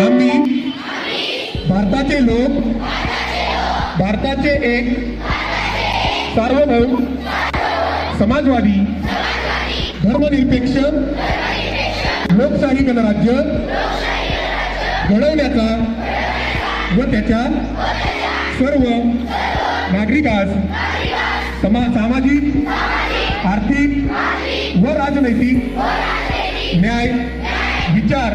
आम्ही भारताचे लोक भारताचे एक सार्वभौम समाजवादी धर्मनिरपेक्ष लोकशाही गणराज्य घडवण्याचा व त्याच्या सर्व नागरिकास समा सामाजिक आर्थिक व राजनैतिक न्याय विचार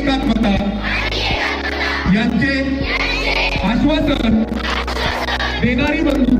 एकात्मता. यांचे आश्वासन देणारी बंधू.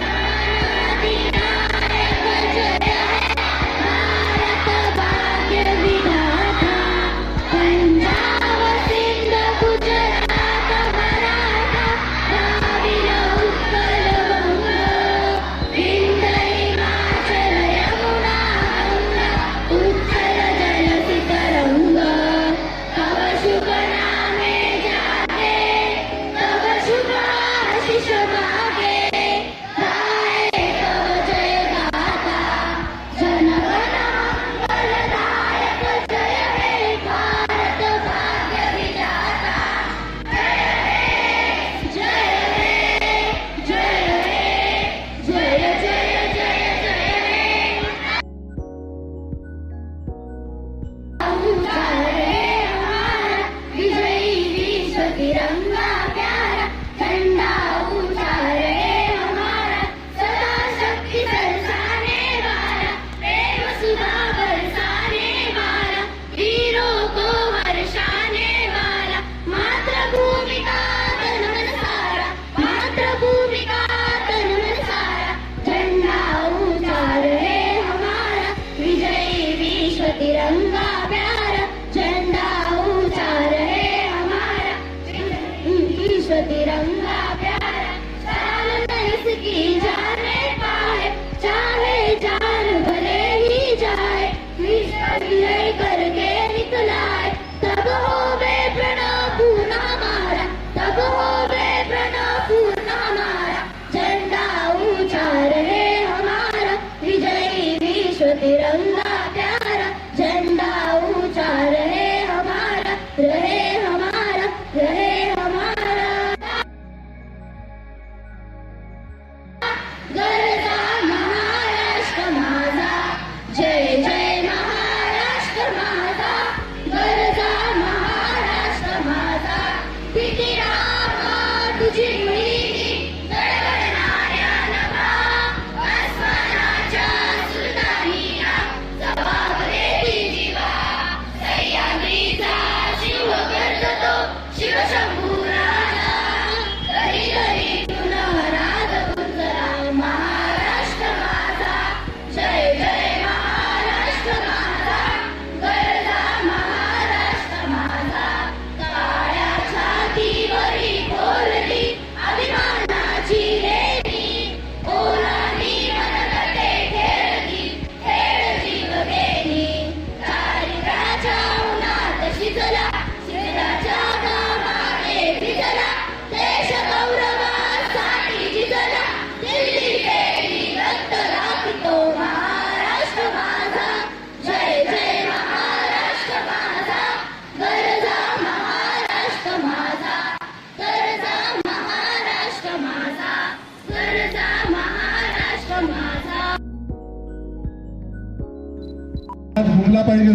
तिरंगा प्यारा Yaşam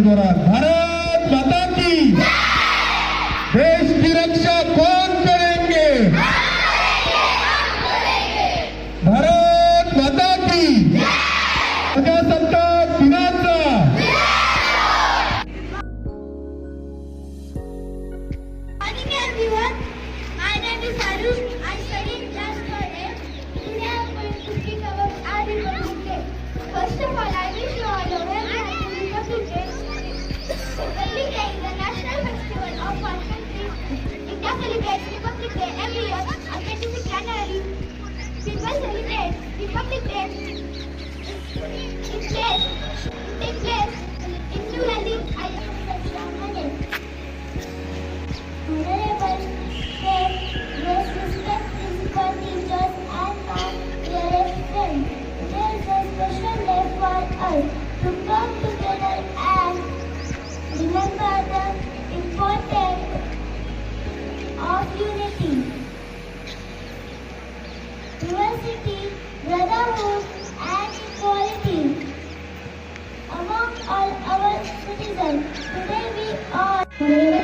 melhorar.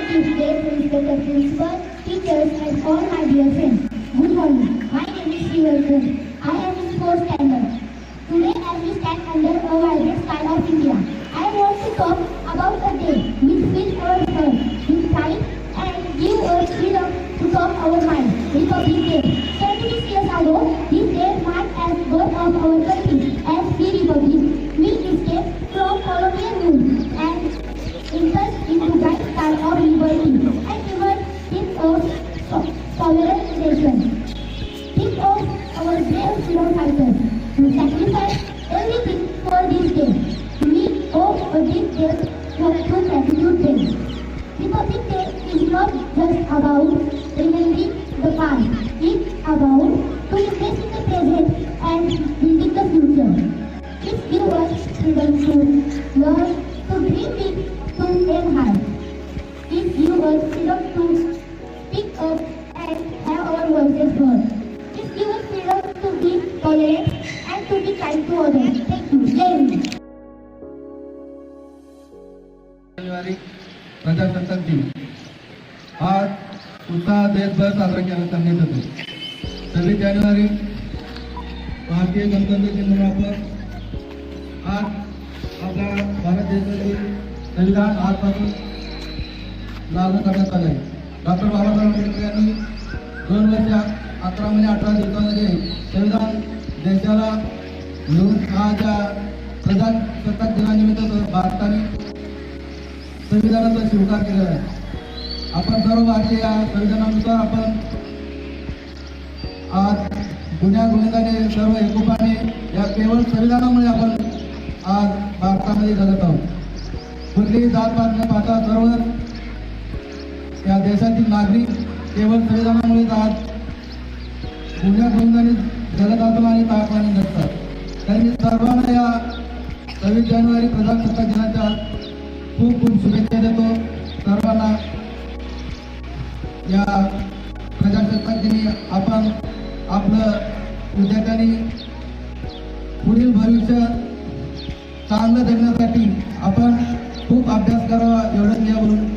Guest, respected principal, teachers and all my dear friends. Good morning. My name is Shivarkun. 全面使用されて、むちゃくちゃ उत्साह देशभर साजरा केला करण्यात येतो सव्वीस जानेवारी भारतीय गणतंत्र दिन म्हणून आपण आज आपल्या भारत देशातील संविधान आजपासून लागू करण्यात आलं आहे. डॉक्टर बाबासाहेब आंबेडकर यांनी दोन वर्ष अकरा महिने अठरा दिवसामध्ये संविधान देशाला घेऊन हा ज्या प्रजासत्ताक दिनानिमित्त भारताने संविधानाचा स्वीकार केलेला आहे. आपण सर्व भारतीय या संविधानानुसार आपण आज गुन्ह्या गोविंदाने सर्व एकोपाने या केवळ संविधानामुळे आपण आज भारतामध्ये जगत आहोत. कुठलीही जात पात न पाहता सर्व या देशातील नागरिक केवळ संविधानामुळेच आज गुन्ह्या गुन्हेगारी जगत असतो आणि तापमाने जगतात त्यांनी सर्वांना या सव्वीस जानेवारी प्रजासत्ताक दिनाच्या खूप खूप शुभेच्छा देतो. सर्वांना या प्रजासत्ताक दिनी आपण आपलं विद्यार्थ्यांनी पुढील भविष्य चांगलं जगण्यासाठी आपण खूप अभ्यास करावा एवढंच या बोलून.